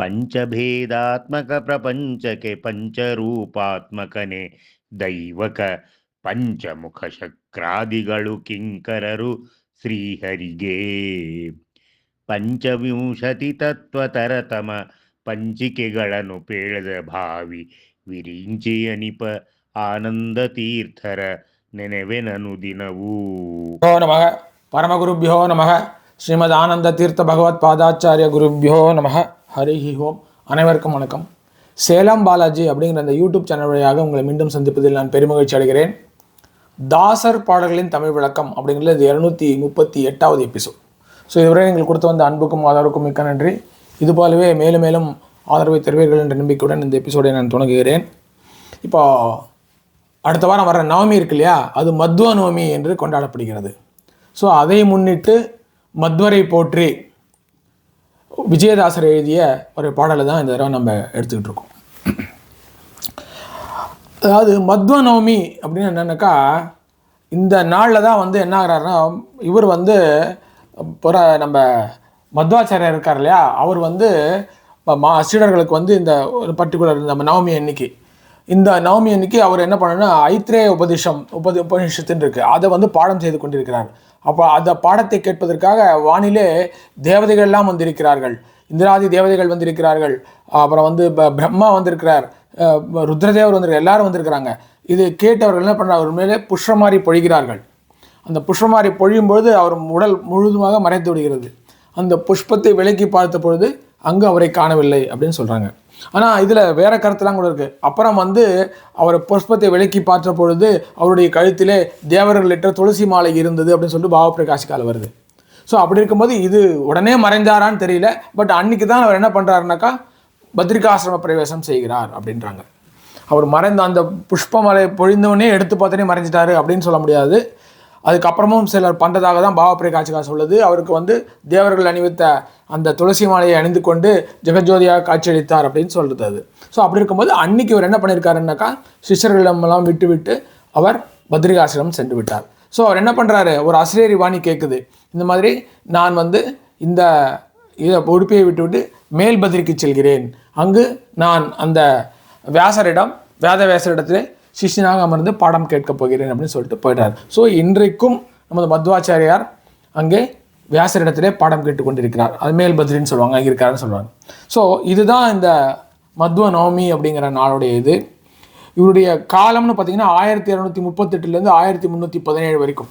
ಪಂಚಭೇದಾತ್ಮಕ ಪ್ರಪಂಚಕ್ಕೆ ಪಂಚರೂಪಾತ್ಮಕನೇ. ದೈವಕ ಪಂಚಮುಖ ಶಕ್ರಾದಿಗಳು ಕಿಂಕರರು ಶ್ರೀಹರಿಗೆ. ಪಂಚವಿಂಶತಿ ತತ್ವತರತಮ ಪಂಚಿಕೆಗಳನ್ನು ಪೇಳದ ಭಾವಿ ವಿರಿಂಚಿಯನಿಪ ಆನಂದ ತೀರ್ಥರ ನೆನೆವೆನನು ದಿನವೂ. ನಮಃ. ಪರಮಗುರುಭ್ಯೋ ನಮಃ. ಶ್ರೀಮದ್ ಆನಂದ ತೀರ್ಥ ಭಗವತ್ಪಾದಾಚಾರ್ಯ ಗುರುಭ್ಯೋ ನಮಃ. ஹரி ஹி ஹோம். அனைவருக்கும் வணக்கம். சேலம் பாலாஜி அப்படிங்கிற அந்த யூடியூப் சேனல் வழியாக உங்களை மீண்டும் சந்திப்பதில் நான் பெருமகிழ்ச்சி அடைகிறேன். தாசர் பாடல்களின் தமிழ் விளக்கம் அப்படிங்கிறது இது இரநூத்தி முப்பத்தி எட்டாவது எபிசோட் ஸோ இதுவரை எங்களுக்கு கொடுத்து வந்த அன்புக்கும் ஆதரவுக்கும் மிக்க நன்றி. இதுபோலவே மேலும் மேலும் ஆதரவை தருவீர்கள் என்ற நம்பிக்கையுடன் இந்த எபிசோடை நான் தொடங்குகிறேன். இப்போ அடுத்த வாரம் வர நவமி இருக்கு இல்லையா? அது மத்வ நவமி என்று கொண்டாடப்படுகிறது. ஸோ அதை முன்னிட்டு மத்வரை போற்றி விஜயதாசர் எழுதிய ஒரு பாடலை தான் இந்த தடவை நம்ம எடுத்துக்கிட்டு இருக்கோம். அதாவது மத்வ நவமி அப்படின்னு என்னென்னாக்கா இந்த நாளில் தான் வந்து என்ன ஆகிறாருன்னா இவர் வந்து புற நம்ம மத்வாச்சாரியர் இருக்கார் இல்லையா? அவர் வந்து மா சீடர்களுக்கு வந்து இந்த ஒரு பர்டிகுலர் நம்ம நவமி அன்னைக்கு இந்த நவமி அன்னைக்கு அவர் என்ன பண்ணணும்னா ஐத்ரேய உபதேசம் உபதி உபநிஷத்துன்னு இருக்கு. அதை வந்து பாடம் செய்து கொண்டிருக்கிறார். அப்போ அந்த பாடத்தை கேட்பதற்காக வானிலே தேவதைகள்லாம் வந்திருக்கிறார்கள். இந்திராதி தேவதைகள் வந்திருக்கிறார்கள். அப்புறம் வந்து ப- பிரம்மா வந்திருக்கிறார். ருத்ரதேவர் வந்திருக்கார் எல்லாரும் வந்திருக்கிறாங்க. இது கேட்டவர்கள் என்ன பண்ணுறாங்க அவர் மேலே புஷ்பமாரி பொழிகிறார்கள். அந்த புஷ்பமாரி பொழியும் பொழுது அவர் உடல் முழுதுமாக மறைத்து விடுகிறது. அந்த புஷ்பத்தை விலக்கி பார்த்த பொழுது அங்கு அவரை காணவில்லை அப்படின்னு சொல்கிறாங்க ஆனால் இதில் வேற கருத்துலாம் கூட இருக்குது அப்புறம் வந்து அவர் புஷ்பத்தை விலக்கி பார்த்த பொழுது அவருடைய கழுத்திலே தேவர்களிட்ட துளசி மாலை இருந்தது அப்படின்னு சொல்லிட்டு பாவப்பிரகாஷிக்கால வருது. ஸோ அப்படி இருக்கும்போது இது உடனே மறைந்தாரான்னு தெரியல. பட் அன்னைக்கு தான் அவர் என்ன பண்ணுறாருனாக்கா பத்ரிகாசிரம பிரவேசம் செய்கிறார் அப்படின்றாங்க. அவர் மறைந்த அந்த புஷ்பமலை பொழிந்தவனே எடுத்து பார்த்தோன்னே மறைஞ்சிட்டாரு அப்படின்னு சொல்ல முடியாது. அதுக்கப்புறமும் சிலர் பண்ணுறதாக தான் பாவப்பிரகாசிகா சொல்லுது. அவருக்கு வந்து தேவர்கள் அணிவித்த அந்த துளசி மாலையை அணிந்து கொண்டு ஜெகஜோதியாக காட்சியளித்தார் அப்படின்னு சொல்கிறது அது. ஸோ அப்படி இருக்கும்போது அன்னைக்கு இவர் என்ன பண்ணியிருக்காருன்னாக்கா சிஷ்யர்களிடமெல்லாம் விட்டு விட்டு அவர் பத்ரிகாசிரமம் சென்று விட்டார். ஸோ அவர் என்ன பண்ணுறாரு ஒரு அசிரியரி வாணி கேட்குது இந்த மாதிரி நான் வந்து இந்த இதை உடுப்பியை விட்டுவிட்டு மேல் பதிரிக்கு செல்கிறேன். அங்கு நான் அந்த வியாசரிடம் வேத வியாசரிடத்திலே சிஷ்யனாக அமர்ந்து பாடம் கேட்கப் போகிறேன் அப்படின்னு சொல்லிட்டு போயிட்டார் ஸோ இன்றைக்கும் நமது மத்வாச்சாரியார் அங்கே வியாசரிடத்திலே பாடம் கேட்டுக்கொண்டிருக்கிறார் அது மேல் பத்ரின்னு சொல்லுவாங்க அங்கே இருக்காருன்னு சொல்லுவாங்க. ஸோ இதுதான் இந்த மத்வ நவமி அப்படிங்கிற நாளுடைய இது. இவருடைய காலம்னு பார்த்தீங்கன்னா ஆயிரத்தி இரநூத்தி முப்பத்தெட்டுலேருந்து ஆயிரத்தி முந்நூற்றி பதினேழு வரைக்கும்.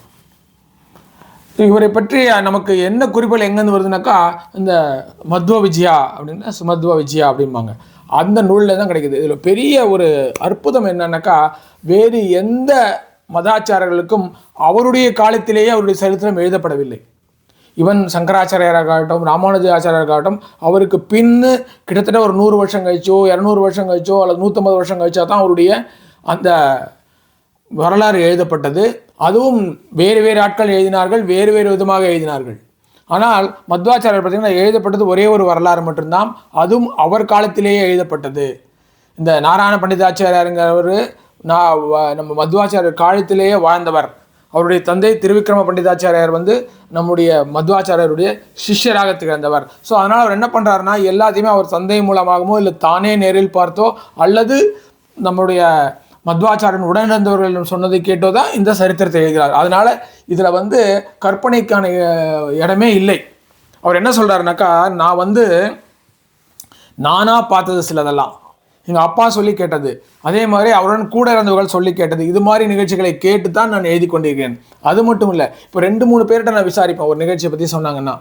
இவரை பற்றி நமக்கு என்ன குறிப்புகள் எங்கேருந்து வருதுனாக்கா இந்த மத்வ விஜயா அப்படின்னா சுமத்வ விஜயா அப்படிம்பாங்க. அந்த நூலில் தான் கிடைக்குது. இதில் பெரிய ஒரு அற்புதம் என்னன்னாக்கா வேறு எந்த மதாச்சாரர்களுக்கும் அவருடைய காலத்திலேயே அவருடைய சரித்திரம் எழுதப்படவில்லை. இவன் சங்கராச்சாரியராகட்டும் ராமானுஜாச்சாரியராகட்டும் அவருக்கு பின்னு கிட்டத்தட்ட ஒரு நூறு வருஷம் கழிச்சோ இரநூறு வருஷம் கழிச்சோ அல்லது நூற்றம்பது வருஷம் கழிச்சா தான் அவருடைய அந்த வரலாறு எழுதப்பட்டது. அதுவும் வேறு வேறு ஆட்கள் எழுதினார்கள் வேறு வேறு விதமாக எழுதினார்கள். ஆனால் மத்வாச்சாரியர் பார்த்தீங்கன்னா எழுதப்பட்டது ஒரே ஒரு வரலாறு மட்டும்தான் அதுவும் அவர் காலத்திலேயே எழுதப்பட்டது. இந்த நாராயண பண்டிதாச்சாரியாருங்கிறவர் நான் வ- நம்ம மத்வாச்சாரியர் காலத்திலேயே வாழ்ந்தவர். அவருடைய தந்தை திருவிக்ரம பண்டிதாச்சாரியார் வந்து நம்முடைய மத்வாச்சாரியருடைய சிஷ்யராக திகழ்ந்தவர். ஸோ அதனால் அவர் என்ன பண்ணுறாருன்னா எல்லாத்தையுமே அவர் தந்தை மூலமாகவோ இல்லை தானே நேரில் பார்த்தோ அல்லது நம்முடைய மத்வாச்சாரன் உடனிருந்தவர்கள் சொன்னதை கேட்டோ தான் இந்த சரித்திரத்தை எழுதுகிறார். அதனால் இதில் வந்து கற்பனைக்கான இடமே இல்லை. அவர் என்ன சொல்கிறாருனாக்கா நான் வந்து நானாக பார்த்தது சிலதெல்லாம். எங்கள் அப்பா சொல்லி கேட்டது. அதே மாதிரி அவருடன் கூட இருந்தவர்கள் சொல்லி கேட்டது. இது மாதிரி நிகழ்ச்சிகளை கேட்டு தான் நான் எழுதி கொண்டிருக்கிறேன். அது மட்டும் இல்லை இப்போ ரெண்டு மூணு பேர்கிட்ட நான் விசாரிப்பேன். ஒரு நிகழ்ச்சியை பற்றி சொன்னாங்கன்னா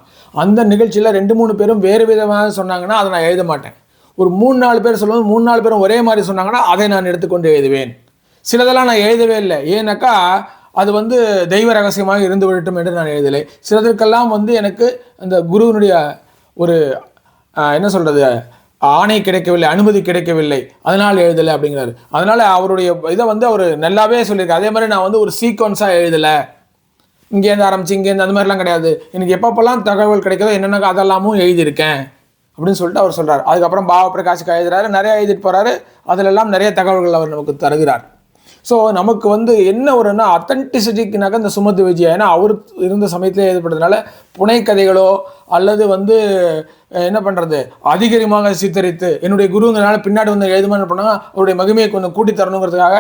அந்த நிகழ்ச்சியில் ரெண்டு மூணு பேரும் வேறு விதமாக சொன்னாங்கன்னா அதை நான் எழுத மாட்டேன். ஒரு மூணு நாலு பேர் சொல்லும்போது மூணு நாலு பேரும் ஒரே மாதிரி சொன்னாங்கன்னா அதை நான் எடுத்துக்கொண்டு எழுதுவேன். சிலதெல்லாம் நான் எழுதவே இல்லை. ஏன்னாக்கா அது வந்து தெய்வ ரகசியமாக இருந்து விடட்டும் என்று நான் எழுதலை. சிலதற்கெல்லாம் வந்து எனக்கு அந்த குருவினுடைய ஒரு என்ன சொல்கிறது ஆணை கிடைக்கவில்லை அனுமதி கிடைக்கவில்லை. அதனால் எழுதலை அப்படிங்கிறாரு. அதனால் அவருடைய இதை வந்து அவர் நல்லாவே சொல்லியிருக்காரு. அதே மாதிரி நான் வந்து ஒரு சீக்வன்ஸாக எழுதலை. இங்கேருந்து ஆரம்பிச்சு இங்கேருந்து அந்த மாதிரிலாம் கிடையாது. எனக்கு எப்பப்போல்லாம் தகவல் கிடைக்குதோ என்னென்ன அதெல்லாமும் எழுதியிருக்கேன். அப்படின்னு சொல்லிட்டு அவர் சொல்கிறார் அதுக்கப்புறம் பாவ பிரகாஷ்க்கு எழுதுறாரு நிறைய எழுதிட்டு போகிறாரு அதிலெல்லாம் நிறைய தகவல்கள் அவர் நமக்கு தருகிறார். ஸோ நமக்கு வந்து என்ன ஒருன்னா அத்தன்டிசிட்டிக்குனாக்க இந்த சுமத்து விஜயா ஏன்னா அவர் இருந்த சமயத்திலே ஏற்பட்டதுனால புனைக்கதைகளோ அல்லது வந்து என்ன பண்ணுறது அதிகரிமாக சித்தரித்து என்னுடைய குருங்கிறனால பின்னாடி வந்து எழுதுமா என்ன பண்ணாங்க அவருடைய மகிமையை கொஞ்சம் கூட்டி தரணுங்கிறதுக்காக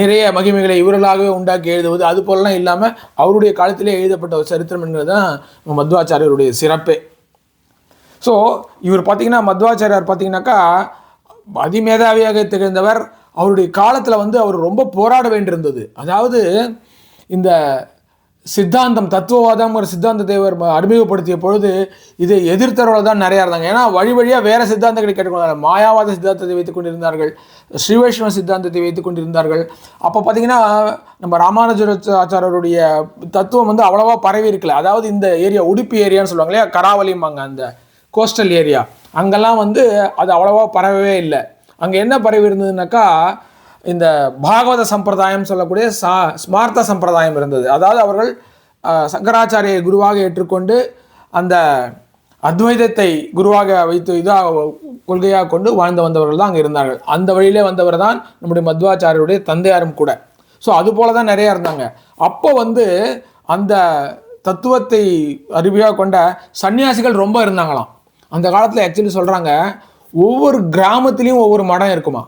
நிறைய மகிமைகளை இவர்களாகவே உண்டாக்கி எழுதுவது அது போலலாம் இல்லாமல் அவருடைய காலத்திலே எழுதப்பட்ட ஒரு சரித்திரம் என்கிறது தான் மத்வாச்சாரியருடைய சிறப்பே. ஸோ இவர் பார்த்தீங்கன்னா மத்வாச்சாரியார் பார்த்தீங்கன்னாக்கா அதிமேதாவியாக திகழ்ந்தவர். அவருடைய காலத்தில் வந்து அவர் ரொம்ப போராட வேண்டியிருந்தது. அதாவது இந்த சித்தாந்தம் தத்துவவாதம்ங்கிற சித்தாந்தத்தை அவர் அறிமுகப்படுத்திய பொழுது இதை எதிர்த்தவர்கள் தான் நிறையா இருந்தாங்க. ஏன்னா வழி வழியாக வேறு சித்தாந்தங்களை கேட்டுக்கொண்டாங்க மாயாவாத சித்தாந்தத்தை வைத்துக் கொண்டிருந்தார்கள். ஸ்ரீவைஷ்ணவ சித்தாந்தத்தை வைத்துக் கொண்டிருந்தார்கள். அப்போ பார்த்தீங்கன்னா நம்ம ராமானுஜர ஆச்சாரருடைய தத்துவம் வந்து அவ்வளோவா பரவி இருக்கல. அதாவது இந்த ஏரியா உடுப்பி ஏரியான்னு சொல்லுவாங்க இல்லையா? கராவலிம்பாங்க அந்த கோஸ்டல் ஏரியா அங்கெல்லாம் வந்து அது அவ்வளோவா பரவவே இல்லை. அங்கே என்ன பரவி இருந்ததுனாக்கா இந்த பாகவத சம்பிரதாயம் சொல்லக்கூடிய சா ஸ்மார்த்த சம்பிரதாயம் இருந்தது. அதாவது அவர்கள் சங்கராச்சாரிய சங்கராச்சாரியை குருவாக ஏற்றுக்கொண்டு அந்த அத்வைதத்தை குருவாக வைத்து இதாக கொள்கையாக கொண்டு வாழ்ந்து வந்தவர்கள் தான் அங்கே இருந்தார்கள். அந்த வழியிலே வந்தவர் தான் நம்முடைய மத்வாச்சாரியருடைய தந்தையாரும் கூட. ஸோ அது போல தான் நிறைய இருந்தாங்க. அப்போ வந்து அந்த தத்துவத்தை அருமையாக கொண்ட சன்னியாசிகள் ரொம்ப இருந்தாங்களாம். அந்த காலத்தில் ஆக்சுவலி சொல்கிறாங்க ஒவ்வொரு கிராமத்துலேயும் ஒவ்வொரு மடம் இருக்குமா?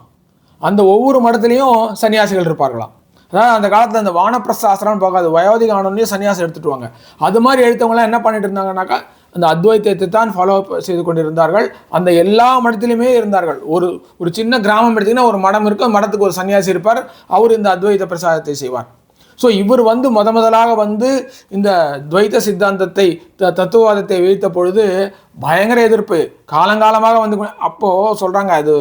அந்த ஒவ்வொரு மடத்துலேயும் சன்னியாசிகள் இருப்பார்களாம் அதாவது அந்த காலத்தில் அந்த வானப்பிரஸ்த ஆசிரமம் பார்க்காது வயோதிக ஆனவனையும் சன்னியாசம் எடுத்துட்டு வாங்க. அது மாதிரி எடுத்தவங்களாம் என்ன பண்ணிட்டு இருந்தாங்கன்னாக்கா அந்த அத்வைத்தத்தை தான் ஃபாலோ செய்து கொண்டிருந்தார்கள். அந்த எல்லா மடத்திலுமே இருந்தார்கள். ஒரு ஒரு சின்ன கிராமம் எடுத்திங்கன்னா ஒரு மடம் இருக்கும் மடத்துக்கு ஒரு சன்னியாசி இருப்பார். அவர் இந்த அத்வைத பிரசாதத்தை செய்வார். ஸோ இவர் வந்து முத முதலாக வந்து இந்த துவைத சித்தாந்தத்தை த- தத்துவவாதத்தை வீழ்த்த பொழுது பயங்கர எதிர்ப்பு. காலங்காலமாக வந்து அப்போது சொல்கிறாங்க அது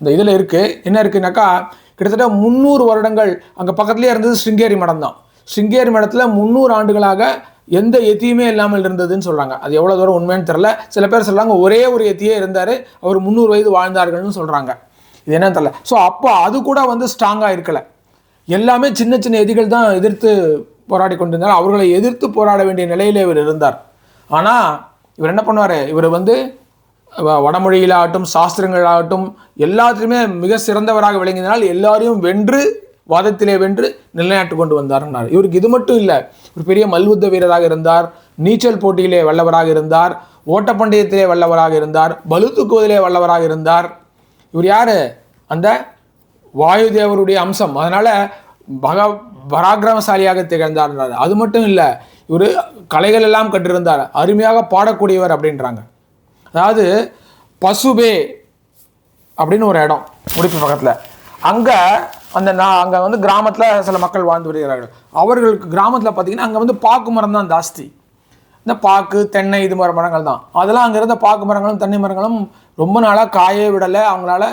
இந்த இதில் இருக்குது என்ன இருக்குன்னாக்கா கிட்டத்தட்ட முந்நூறு வருடங்கள் அங்கே பக்கத்துலேயே இருந்தது ஸ்ருங்கேரி மடம் தான். ஸ்ருங்கேரி மடத்தில் முந்நூறு ஆண்டுகளாக எந்த எத்தியுமே இல்லாமல் இருந்ததுன்னு சொல்கிறாங்க அது எவ்வளோ தூரம் உண்மைன்னு தெரில சில பேர் சொல்கிறாங்க ஒரே ஒரு எத்தியே இருந்தார் அவர் முந்நூறு வயது வாழ்ந்தார்கள்னு சொல்கிறாங்க இது என்னன்னு தெரில ஸோ அப்போ அது கூட வந்து ஸ்ட்ராங்காக இருக்கலை. எல்லாமே சின்ன சின்ன எதிகள் தான் எதிர்த்து போராடி கொண்டிருந்தார் அவர்களை எதிர்த்து போராட வேண்டிய நிலையிலே இவர் இருந்தார். ஆனால் இவர் என்ன பண்ணுவார்? இவர் வந்து வ- வடமொழியிலாகட்டும் சாஸ்திரங்களாகட்டும் எல்லாத்துலேயுமே மிக சிறந்தவராக விளங்கினால் எல்லாரையும் வென்று வாதத்திலே வென்று நிலைநாட்டு கொண்டு வந்தார்னார் இவருக்கு இது மட்டும் இல்லை ஒரு பெரிய மல்யுத்த வீரராக இருந்தார் நீச்சல் போட்டியிலே வல்லவராக இருந்தார் ஓட்டப்பந்தயத்திலே வல்லவராக இருந்தார் பளு தூக்குவதிலே வல்லவராக இருந்தார். இவர் யார்? அந்த வாயுதேவருடைய அம்சம். அதனால் பக பராக்கிரமசாலியாக திகழ்ந்தார் அது மட்டும் இல்லை இவர் கலைகள் எல்லாம் கற்றிருந்தார். அருமையாக பாடக்கூடியவர் அப்படின்றாங்க. அதாவது பசுபே அப்படின்னு ஒரு இடம் உடுப்பி பக்கத்தில். அங்கே அந்த நான் அங்கே வந்து கிராமத்தில் சில மக்கள் வாழ்ந்து வருகிறார்கள். அவர்களுக்கு கிராமத்தில் பார்த்திங்கன்னா அங்கே வந்து பாக்கு மரம் தான் ஜாஸ்தி. இந்த பாக்கு தென்னை இது மாதிரி மரங்கள் தான். அதெல்லாம் அங்கே இருந்த பாக்கு மரங்களும் தென்னை மரங்களும் ரொம்ப நாளாக காயே விடலை. அவங்களால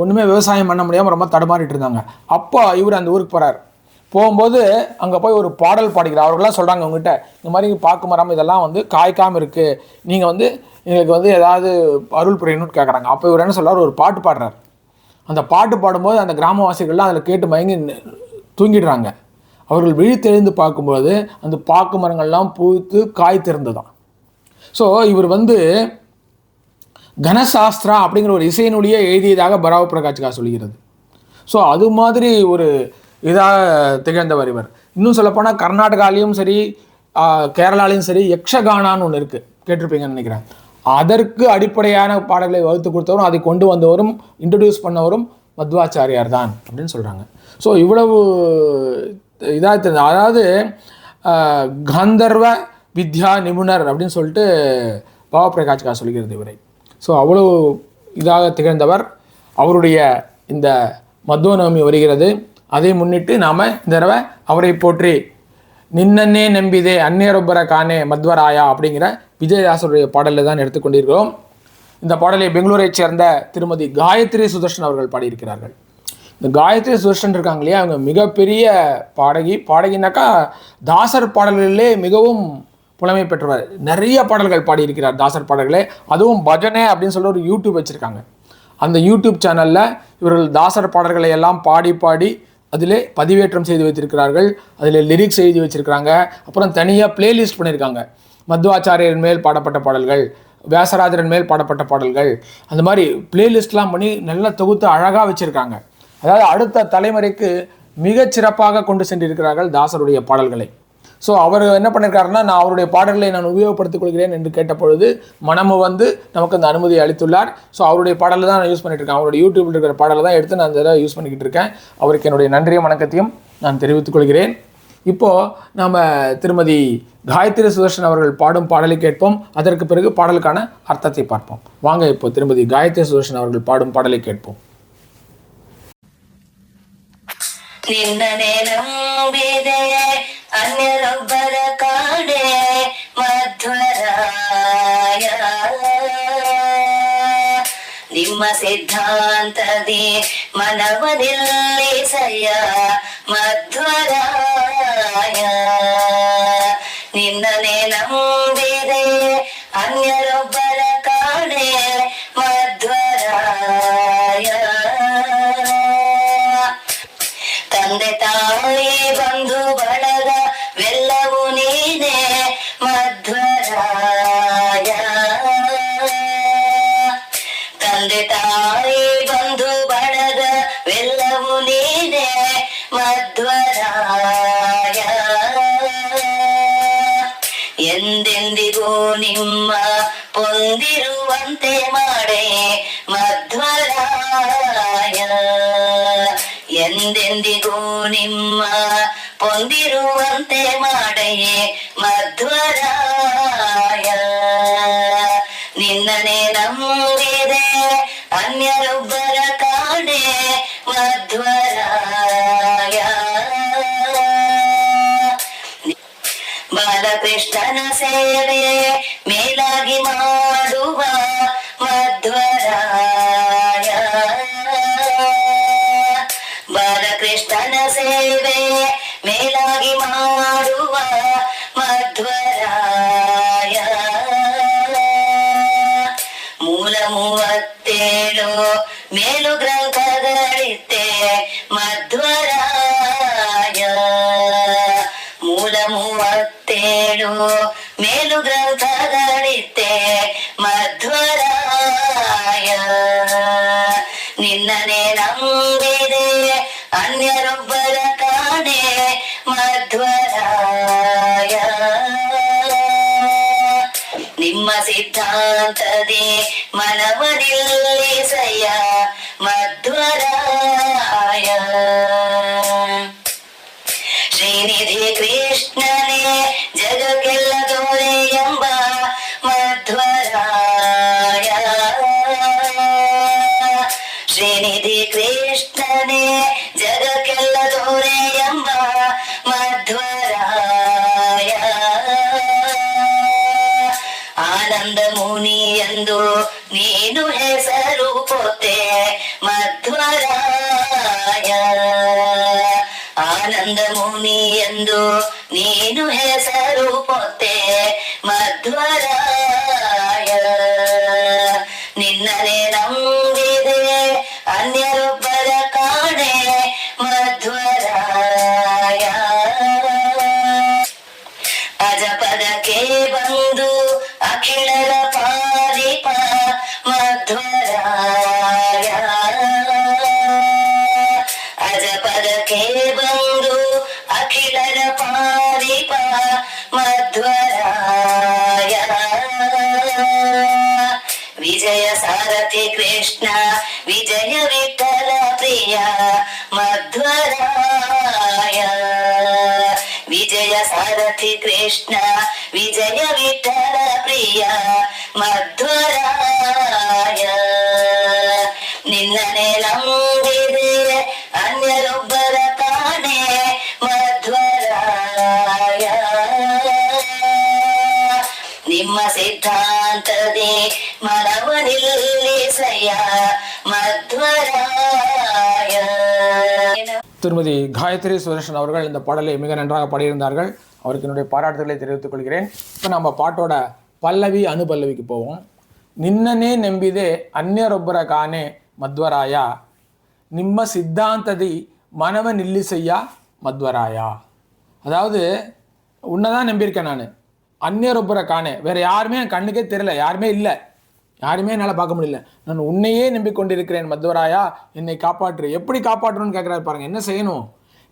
ஒன்றுமே விவசாயம் பண்ண முடியாமல் ரொம்ப தடுமாறிட்டு இருந்தாங்க. அப்போ இவர் அந்த ஊருக்கு போகிறார் போகும்போது அங்கே போய் ஒரு பாடல் பாடிக்கிறார். அவர்கள்லாம் சொல்கிறாங்க உங்ககிட்ட இந்த மாதிரி பார்க்க மரம் இதெல்லாம் வந்து காய்க்காமல் இருக்குது நீங்கள் வந்து எங்களுக்கு வந்து ஏதாவது அருள் புரியணும்னு கேட்குறாங்க அப்போ இவர் என்ன சொல்கிறார் ஒரு பாட்டு பாடுறார். அந்த பாட்டு பாடும்போது அந்த கிராமவாசிகள்லாம் அதில் கேட்டு மயங்கி தூங்கிடுறாங்க. அவர்கள் விழித்தெழுந்து பார்க்கும்போது அந்த பாக்கு மரங்கள்லாம் பூத்து காய் ஸோ இவர் வந்து கனசாஸ்திரா அப்படிங்கிற ஒரு இசை எழுதியதாக பராவ பிரகாஷ்கா சொல்கிறது. ஸோ அது மாதிரி ஒரு இதாக திகழ்ந்தவர் இவர். இன்னும் சொல்லப்போனால் கர்நாடகாலையும் சரி கேரளாலையும் சரி யக்ஷகானான்னு ஒன்று இருக்குது கேட்டிருப்பீங்கன்னு நினைக்கிறேன். அதற்கு அடிப்படையான பாடல்களை வகுத்து கொடுத்தவரும் அதை கொண்டு வந்தவரும் இன்ட்ரடியூஸ் பண்ணவரும் மத்வாச்சாரியார் தான் அப்படின்னு சொல்கிறாங்க ஸோ இவ்வளவு இதாக தெரிஞ்சு அதாவது கந்தர்வ வித்யா நிபுணர் அப்படின்னு சொல்லிட்டு பாவ பிரகாஷ்கா சொல்கிறது இவரை. ஸோ அவ்வளோ இதாக திகழ்ந்தவர் அவருடைய இந்த மத்வநவமி வருகிறது. அதை முன்னிட்டு நாம் இந்த தடவை அவரை போற்றி நின்னன்னே நம்பிதே அந்நியரொப்பர காணே மத்வராயா அப்படிங்கிற விஜயதாசருடைய பாடலில் தான் எடுத்துக்கொண்டிருக்கிறோம் இந்த பாடலை பெங்களூரைச் சேர்ந்த திருமதி காயத்ரி சுதர்ஷன் அவர்கள் பாடியிருக்கிறார்கள். இந்த காயத்ரி சுதர்ஷன் இருக்காங்க இல்லையா? அவங்க மிகப்பெரிய பாடகி. பாடகினாக்கா தாசர் பாடல்களிலே மிகவும் புலமை பெற்றவர். நிறைய பாடல்கள் பாடியிருக்கிறார் தாசர் பாடல்களே. அதுவும் பஜனை அப்படின்னு சொல்லி ஒரு யூடியூப் வச்சுருக்காங்க. அந்த யூடியூப் சேனலில் இவர்கள் தாசர் பாடல்களை எல்லாம் பாடி பாடி அதில் பதிவேற்றம் செய்து வைத்திருக்கிறார்கள். அதில் லிரிக்ஸ் எழுதி வச்சுருக்கிறாங்க. அப்புறம் தனியாக பிளேலிஸ்ட் பண்ணியிருக்காங்க. மத்வாச்சாரியர் மேல் பாடப்பட்ட பாடல்கள் வியாசராஜரன் மேல் பாடப்பட்ட பாடல்கள் அந்த மாதிரி பிளேலிஸ்ட்லாம் பண்ணி நல்லா தொகுத்து அழகாக வச்சுருக்காங்க. அதாவது அடுத்த தலைமுறைக்கு மிகச் சிறப்பாக கொண்டு சென்றிருக்கிறார்கள் தாசருடைய பாடல்களை. ஸோ அவர் என்ன பண்ணியிருக்காருன்னா நான் அவருடைய பாடல்களை நான் உபயோகப்படுத்திக் கொள்கிறேன் என்று கேட்ட பொழுது மனமு வந்து நமக்கு அந்த அனுமதி அளித்துள்ளார். ஸோ அவருடைய பாடலை தான் நான் யூஸ் பண்ணிட்டு இருக்கேன் அவருடைய யூடியூப்ல இருக்கிற பாடலை தான் எடுத்து நான் இதில் யூஸ் பண்ணிக்கிட்டு இருக்கேன் அவருக்கு என்னுடைய நன்றியும் வணக்கத்தையும் நான் தெரிவித்துக் கொள்கிறேன் இப்போது நம்ம திருமதி காயத்ரி சுதர்ஷன் அவர்கள் பாடும் பாடலை கேட்போம். அதற்கு பிறகு பாடலுக்கான அர்த்தத்தை பார்ப்போம். வாங்க இப்போ திருமதி காயத்ரி சுதர்ஷன் அவர்கள் பாடும் பாடலை கேட்போம். ನಿನ್ನನೆ ನಂಬಿದೆ ಅನ್ಯರೊಬ್ಬರ ಕಾಡೆ ಮಧ್ವರಾಯ ನಿಮ್ಮ ಸಿದ್ಧಾಂತದಿ ಮನವ ನಿಲ್ಲಿಸಯ್ಯ ಮಧ್ವರಾಯ ನಿನ್ನನೆ ನಂಬಿದೆ ಎಂದೆಂದಿಗೂ ನಿಮ್ಮ ಹೊಂದಿರುವಂತೆ ಮಾಡಯೇ ಮಧ್ವರಾಯ ಮೂವತ್ತೇಳು ಮೇಲು ಮಧ್ವರಾಯ ನಿನ್ನನೆ ನಂಬಿದೆ ಅನ್ಯರೊಬ್ಬರ ಕಾಣೆ ಮಧ್ವರಾಯ ನಿಮ್ಮ ಸಿದ್ಧಾಂತದಿ ಮನವ ನಿಲ್ಲಿಸಯ್ಯ ಮಧ್ವರಾಯ திருமதி காயத்ரி சுதர்ஷன் அவர்கள் இந்த பாடலை மிக நன்றாக பாடியிருந்தார்கள் அவருக்கு என்னுடைய பாராட்டுதலை தெரிவித்துக் கொள்கிறேன் இப்போ நம்ம பாட்டோட ಪಲ್ಲವಿ ಅನುಪಲ್ಲವಿಗೆ ಪೋವೋಂ ನಿನ್ನನ್ನೇ ನಂಬಿದೆ ಅನ್ಯರೊಬ್ಬರ ಕಾನೆ மத்வராயா. நிம்ம சித்தாந்ததி மனவ நில்லிசையா மத்வராயா. அதாவது உன்னை தான் நம்பியிருக்கேன் நான். அந்நியரொப்புற காணே. வேறு யாருமே என் கண்ணுக்கே தெரியல. யாருமே இல்லை. யாருமே என்னால் பார்க்க முடியல. நான் உன்னையே நம்பிக்கொண்டிருக்கிறேன் மத்வராயா. என்னை காப்பாற்று. எப்படி காப்பாற்றணும்னு கேட்குறாரு பாருங்கள் என்ன செய்யணும்?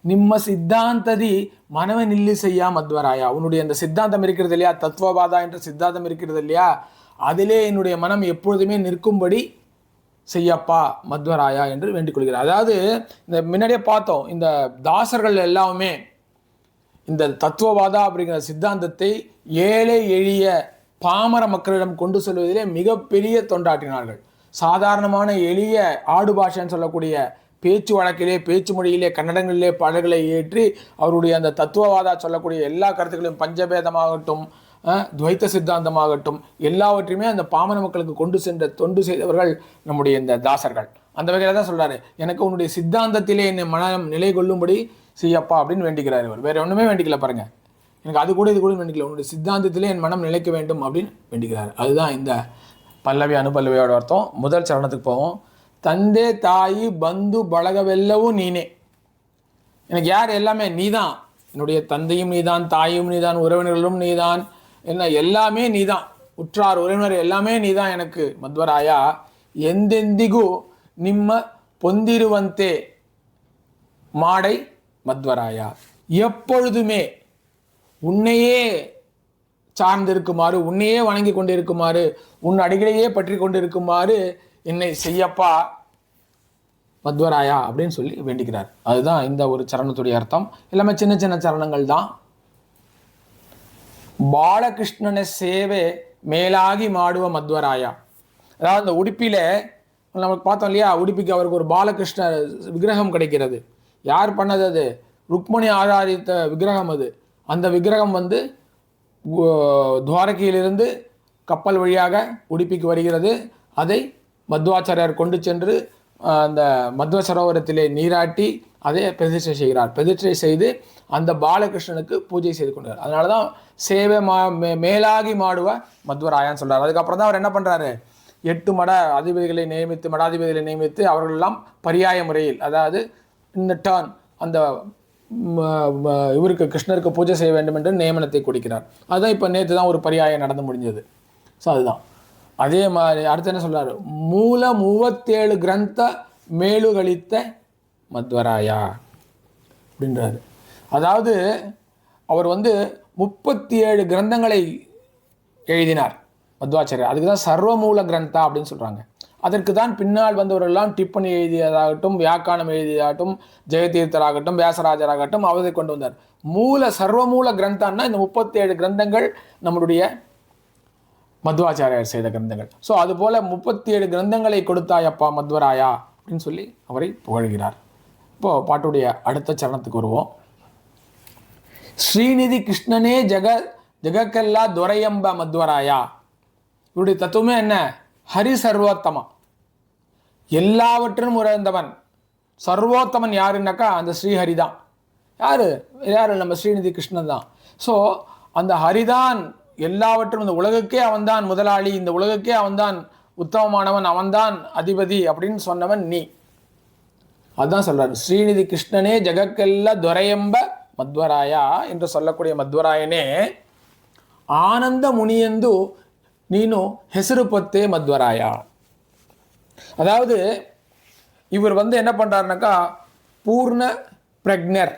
நிம்ம சித்தாந்ததி மனவ நில்லி செய்யா மத்வராயா. உன்னுடைய அந்த சித்தாந்தம் இருக்கிறது இல்லையா? தத்துவவாதா என்ற சித்தாந்தம் இருக்கிறது இல்லையா? அதிலே என்னுடைய மனம் எப்பொழுதுமே நிற்கும்படி செய்யப்பா மத்வராயா என்று வேண்டிக் கொள்கிறார் அதாவது இந்த முன்னாடியே பார்த்தோம் இந்த தாசர்கள் எல்லாமே இந்த தத்துவவாதா அப்படிங்கிற சித்தாந்தத்தை ஏழை எளிய பாமர மக்களிடம் கொண்டு செல்வதிலே மிகப்பெரிய தொண்டாற்றினார்கள். சாதாரணமான எளிய ஆடு பாஷைன்னு சொல்லக்கூடிய பேச்சு வழக்கிலே பேச்சு மொழியிலே கன்னடங்களிலே பாடல்களை ஏற்றி அவருடைய அந்த தத்துவவாதா சொல்லக்கூடிய எல்லா கருத்துக்களையும் பஞ்சபேதமாகட்டும் துவைத்த சித்தாந்தமாகட்டும் எல்லாவற்றையுமே அந்த பாமன மக்களுக்கு கொண்டு சென்ற தொண்டு செய்தவர்கள் நம்முடைய இந்த தாசர்கள். அந்த வகையில் தான் சொல்கிறாரு எனக்கு உன்னுடைய சித்தாந்தத்திலே என்னை மனம் நிலை கொள்ளும்படி செய்யப்பா அப்படின்னு வேண்டிக்கிறார் இவர். ஒன்றுமே ஒண்ணுமே வேண்டிக்கல பாருங்கள் எனக்கு அது கூட இது கூட வேண்டிக்கல. உன்னுடைய சித்தாந்தத்திலே என் மனம் நிலைக்க வேண்டும் அப்படின்னு வேண்டிக்கிறார். அதுதான் இந்த பல்லவி அனுபல்லவியோட அர்த்தம். முதல் சரணத்துக்கு போவோம். தந்தே தாயி பந்து பழகவெல்லவும் நீனே எனக்கு யார் எல்லாமே நீதான் என்னுடைய தந்தையும் நீதான் தாயும் நீதான் உறவினர்களும் நீதான் என்ன எல்லாமே நீதான் உற்றார் உறவினர் எல்லாமே நீதான் எனக்கு ಮಧ್ವರಾಯ ಎಂದೆಂದಿಗೂ ನಿಮ್ಮ பொந்திருவந்தே மாடை மத்வராயா எப்பொழுதுமே உன்னையே சார்ந்திருக்குமாறு உன்னையே வணங்கி கொண்டிருக்குமாறு உன் அடிகளையே பற்றி கொண்டிருக்குமாறு என்னை செய்யப்பா மத்வராயா அப்படின்னு சொல்லி வேண்டிக்கிறார். அதுதான் இந்த ஒரு சரணத்துடைய அர்த்தம். எல்லாமே சின்ன சின்ன சரணங்கள் தான். பாலகிருஷ்ணனை சேவை மேலாகி மாடுவ மத்வராயா. அதாவது அந்த உடுப்பில நமக்கு பார்த்தோம் இல்லையா உடுப்பிக்கு அவருக்கு ஒரு பாலகிருஷ்ண விக்கிரகம் கிடைக்கிறது. யார் பண்ணது அது? ருக்மணி ஆராதித்த விக்கிரகம் அது. அந்த விக்கிரகம் வந்து துவாரகையிலிருந்து கப்பல் வழியாக உடுப்பிக்கு வருகிறது. அதை மத்வாச்சாரியார் கொண்டு சென்று அந்த மத்வ சரோவரத்திலே நீராட்டி அதை பிரதிஷ்டை செய்கிறார். பிரதிஷ்டை செய்து அந்த பாலகிருஷ்ணனுக்கு பூஜை செய்து கொண்டார். அதனால தான் சேவை மா மே- மேலாகி மாடுவ மத்வராயான்னு சொல்கிறார் அதுக்கப்புறம் தான் அவர் என்ன பண்ணுறாரு எட்டு மட அதிபதிகளை நியமித்து மடாதிபதிகளை நியமித்து அவர்களெல்லாம் பரியாய முறையில் அதாவது இந்த டர்ன் அந்த இவருக்கு கிருஷ்ணருக்கு பூஜை செய்ய வேண்டும் என்று நியமனத்தை கொடுக்கிறார். அதுதான் இப்போ நேற்று தான் ஒரு பரியாயம் நடந்து முடிஞ்சது. ஸோ அதுதான். அதே மாதிரி அடுத்து என்ன சொல்றாரு? மூல மூவத்தேழு கிரந்த மேலுகளித்த மத்வராயா அப்படின்றாரு. அதாவது அவர் வந்து முப்பத்தி ஏழு கிரந்தங்களை எழுதினார் மத்வாச்சாரியர். அதுக்கு தான் சர்வமூல கிரந்தா அப்படின்னு சொல்கிறாங்க அதற்கு தான் பின்னால் வந்தவரெல்லாம் டிப்பணி எழுதியதாகட்டும் வியாக்கானம் எழுதியதாகட்டும் ஜெயதீர்த்தராகட்டும் வியாசராஜராகட்டும் அவரை கொண்டு வந்தார். மூல சர்வமூல கிரந்தான்னா இந்த முப்பத்தேழு கிரந்தங்கள் நம்மளுடைய மத்வாச்சாரியார் செய்த கிரந்தங்கள். ஸோ அதுபோல் முப்பத்தி ஏழு கிரந்தங்களை கொடுத்தாயப்பா மத்வராயா அப்படின்னு சொல்லி அவரை புகழ்கிறார். இப்போது பாட்டுடைய அடுத்த சரணத்துக்கு வருவோம். ஸ்ரீநிதி கிருஷ்ணனே ஜெக ஜெகக்கல்லா துரையம்ப மத்வராயா. இவருடைய தத்துவமே என்ன? ஹரி சர்வோத்தமம். எல்லாவற்றிலும் உறந்தவன் சர்வோத்தமன் யாருன்னாக்கா அந்த ஸ்ரீஹரி தான் யாரு? யாரு? நம்ம ஸ்ரீநிதி கிருஷ்ணன் தான் ஸோ அந்த ஹரிதான் எல்லாவற்றும் இந்த உலகுக்கே அவன்தான் முதலாளி இந்த உலகுக்கே அவன்தான் உத்தமமானவன் அவன்தான் அதிபதி அப்படின்னு சொன்னவன் நீ அதுதான் சொல்றாரு ஸ்ரீநிதி கிருஷ்ணனே ஜெகக்கெல்ல துரையம்ப மத்வராயா என்று சொல்லக்கூடிய மத்வராயனே ಆನಂದ ಮುನಿಯೆಂದು ನೀನು ಹೆಸರು ಪೊತ್ತೇ ಮಧ್ವರಾಯ அதாவது இவர் வந்து என்ன பண்றாருனாக்கா பூர்ண பிரக்ஞர்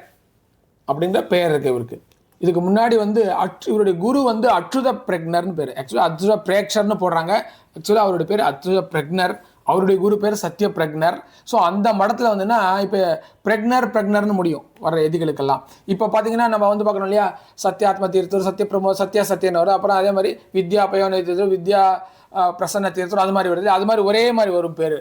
அப்படிங்கிற பெயர் இருக்கு இவருக்கு இதுக்கு முன்னாடி வந்து அட் இவருடைய குரு வந்து அச்சுத பிரக்னர்னு பேர். ஆக்சுவலாக அச்சுத பிரேக்ஷர்னு போடுறாங்க. ஆக்சுவலாக அவருடைய பேர் அச்சுத பிரக்னர். அவருடைய குரு பேர் சத்ய பிரக்னர். ஸோ அந்த மடத்தில் வந்துன்னா இப்போ பிரக்னர் பிரக்னர்னு முடியும் வர எதிகளுக்கெல்லாம். இப்போ பார்த்தீங்கன்னா நம்ம வந்து பார்க்கணும் இல்லையா? சத்யாத்ம தீர்த்தர் சத்ய பிரமோ சத்யா சத்யன் வரும் அப்புறம் அதே மாதிரி வித்யா பயோன தீர்த்தர் வித்யா பிரசன்ன தீர்த்தர் அது மாதிரி வருது அது மாதிரி ஒரே மாதிரி வரும் பேர்.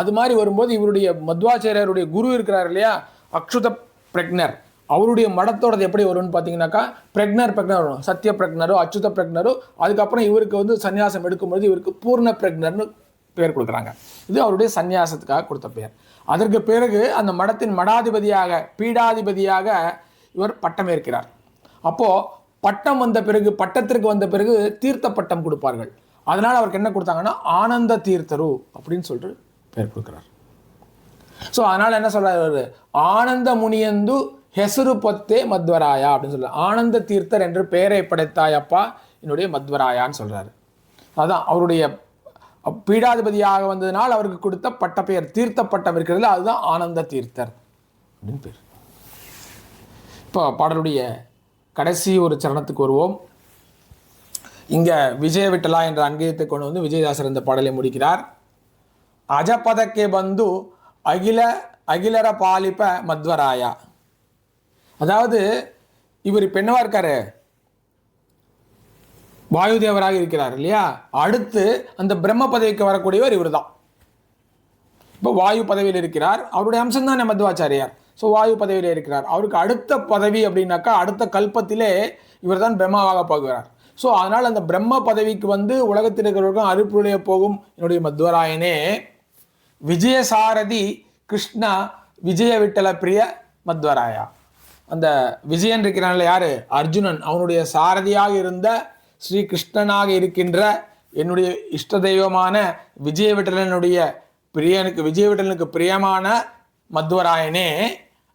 அது மாதிரி வரும்போது இவருடைய மத்வாச்சாரியருடைய குரு இருக்கிறார் இல்லையா? அக்ஷுத பிரக்னர். அவருடைய மடத்தோடது எப்படி வரும்னு பார்த்தீங்கன்னாக்கா பிரக்னர் பிரக்னர் வரும். சத்ய பிரக்னரோ அச்சுத பிரக்னரோ அதுக்கப்புறம் இவருக்கு வந்து சன்னியாசம் எடுக்கும்போது இவருக்கு பூர்ண பிரக்னர்னு பேர் கொடுக்குறாங்க. இது அவருடைய சந்நியாசத்துக்காக கொடுத்த பெயர் அதற்கு பிறகு அந்த மடத்தின் மடாதிபதியாக பீடாதிபதியாக இவர் பட்டம் ஏற்கிறார். அப்போ பட்டம் வந்த பிறகு பட்டத்திற்கு வந்த பிறகு தீர்த்த பட்டம் கொடுப்பார்கள். அதனால் அவருக்கு என்ன கொடுத்தாங்கன்னா ஆனந்த தீர்த்தரு அப்படின்னு சொல்லிட்டு பேர் கொடுக்குறார். ஸோ அதனால் என்ன சொல்கிறார் ஆனந்த முனியந்து ஹெசுரு பொத்தே மத்வராயா அப்படின்னு சொல்றாரு. ஆனந்த தீர்த்தர் என்று பெயரை படைத்தாயப்பா என்னுடைய மத்வராயான்னு சொல்றாரு. அதுதான் அவருடைய பீடாதிபதியாக வந்ததினால் அவருக்கு கொடுத்த பட்டப்பெயர் தீர்த்த பட்டம் இருக்கிறதுல அதுதான் ஆனந்த தீர்த்தர் அப்படின்னு பேர். இப்போ பாடலுடைய கடைசி ஒரு சரணத்துக்கு வருவோம். இங்கே விஜய விட்டலா என்ற அங்கீயத்தை கொண்டு வந்து விஜயதாசர் இந்த பாடலை முடிக்கிறார். அஜபதக்கே பந்து அகில அகிலர பாலிப்ப மத்வராயா. அதாவது இவர் இப்போ என்னவா இருக்காரு? வாயுதேவராக இருக்கிறார் இல்லையா? அடுத்து அந்த பிரம்ம பதவிக்கு வரக்கூடியவர் இவர் தான் இப்போ வாயு பதவியில் இருக்கிறார். அவருடைய அம்சம் தான் மத்வாச்சாரியார் ஸோ வாயு பதவியில் இருக்கிறார். அவருக்கு அடுத்த பதவி அப்படின்னாக்கா அடுத்த கல்பத்திலே இவர் தான் பிரம்மாவாக போகிறார். ஸோ அதனால் அந்த பிரம்ம பதவிக்கு வந்து உலகத்தில் இருக்கிறவர்களுக்கும் அருப்புடைய போகும் என்னுடைய மத்வராயனே. விஜயசாரதி கிருஷ்ணா விஜய விட்டல பிரிய மத்வராயா. அந்த விஜயன் இருக்கிறான்ல யாரு? அர்ஜுனன். அவனுடைய சாரதியாக இருந்த ஸ்ரீ கிருஷ்ணனாக இருக்கின்ற என்னுடைய இஷ்ட தெய்வமான விஜயவிட்டலனுடைய பிரியனுக்கு விஜயவிட்டலனுக்கு பிரியமான மத்வராயனே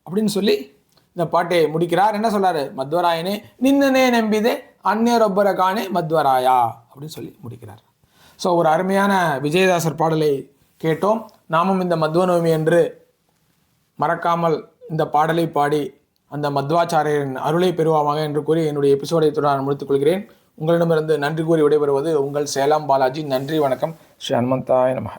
அப்படின்னு சொல்லி இந்த பாட்டை முடிக்கிறார். என்ன சொல்றாரு? மத்வராயனே நின்னனே நம்பிதே அந்நியரொப்பர காணே மத்வராயா அப்படின்னு சொல்லி முடிக்கிறார். ஸோ ஒரு அருமையான விஜயதாசர் பாடலை கேட்டோம். நாமும் இந்த மத்வநவமி என்று மறக்காமல் இந்த பாடலை பாடி அந்த மத்வாச்சாரியரின் அருளை பெறுவாமாக என்று கூறி என்னுடைய எபிசோடை தொடர் நான் முடித்துக் கொள்கிறேன். உங்களிடமிருந்து நன்றி கூறி விடைபெறுவது உங்கள் சேலம் பாலாஜி. நன்றி வணக்கம். ஸ்ரீ ஹனுமந்தாய நமக.